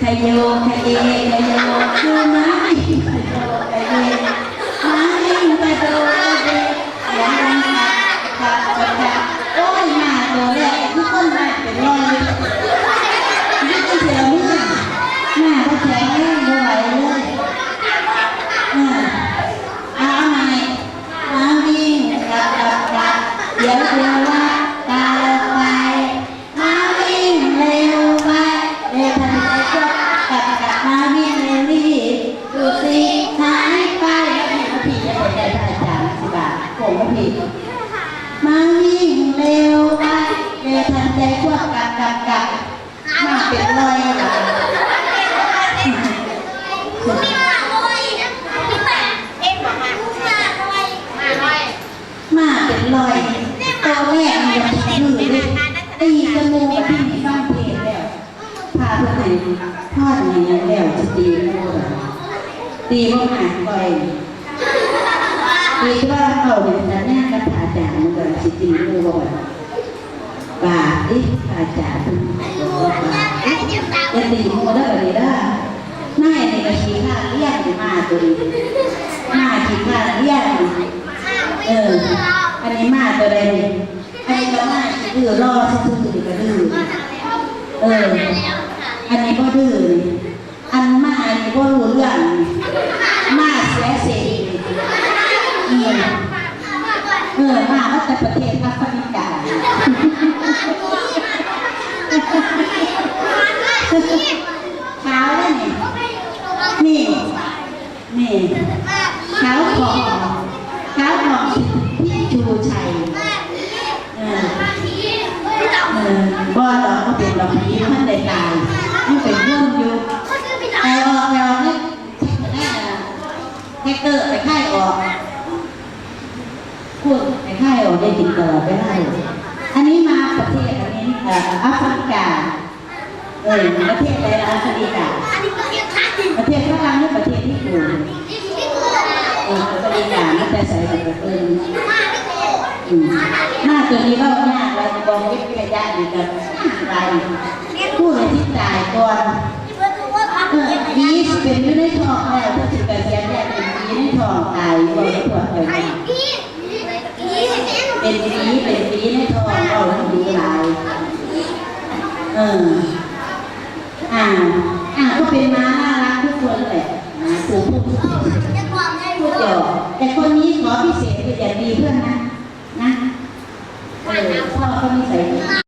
ขยโยขยเยขยโยคือไม้ขยโยขยเยไม้กระโดดเดเสียงดังกักกักกักโอ้ยมาตัวแรกทุกคนมาเป็นร้อยนี่ก็เสียเมื่อหน้าก็แข็งแรงไม่ไหวเลยเออเอาใหม่มาวิ่งกักกักกักเดี๋ยวเดี๋ยวาทโกงก็พี่มาวิ่งเร็วไปเร็วทันใจพวกกักกักกักมาเป็นรอยมาเป็นรอยตัวแรกมันยังถือเลยตีจมูกที่บ้านเพลแล้วพาเพื่อนไหนทอดอย่างนี้แล้วจะตีโมตีโม่หายไป ตีว่าเขาเนี่ยจะแน่กระถาจามันก็สิตีโม่บ่อยบาทดิอาจารย์บอกว่าจะตีโม่ได้แบบนี้ได้หน้าเนี่ยก็ขี้ข้าเลี้ยงมาตัวนี้หน้าขี้ข้าเลี้ยงเอออันนี้มาตัวใดนี่อันนี้ก็มาดื้อรอซื่อๆนี่ก็ดื้อเอออันนี้ก็ดื้ออันมาอันนี้ก็รู้เรื่องนี่มาเสียเสียอืมเออ มาว่าแต่ประเทศแอฟริกา ขาวแล้วนี่นี่ นี่ขาวของขาวของพี่ชูชัยเออเออบ่ดอกก็เป็นดอกนี้มันได้ตายมันเป็นเรื่องอยู่แต่ออกแล้วนี่แค่เกิดไปค่ายออกพูดไปค่ายออกได้ติดตลอไปได้อันนี้มาประเทศอันนี้แอฟริกา เออประเทศอะไรนะแอฟริกาประเทศฝรั่งหรือประเทศญี่ปุ่นเออแอฟริกามันจะใส่แบบเอออืมหน้าตัวนี้ก็หน้าเราจะบอกวิทยาดีกับอะไรผู้เลยที่ตายก่อนเออยีสเป็นอยู่ในท้องแล้วถ้าถึงกับเสียแรกเป็นยีในท้องตายบอยู่ในท้องเลยเป็นยีเป็นยีในทองเราแล้วดีหลายเออาอ่าก็เป็นม้าน่ารักทุกคนแหละนะผู้ผู้ผู้ผู้เจาะแต่คนนี้ขอพิเศษเป็นอย่าดีเพื่อนนะนะเออพ่อเขาไม่ใส่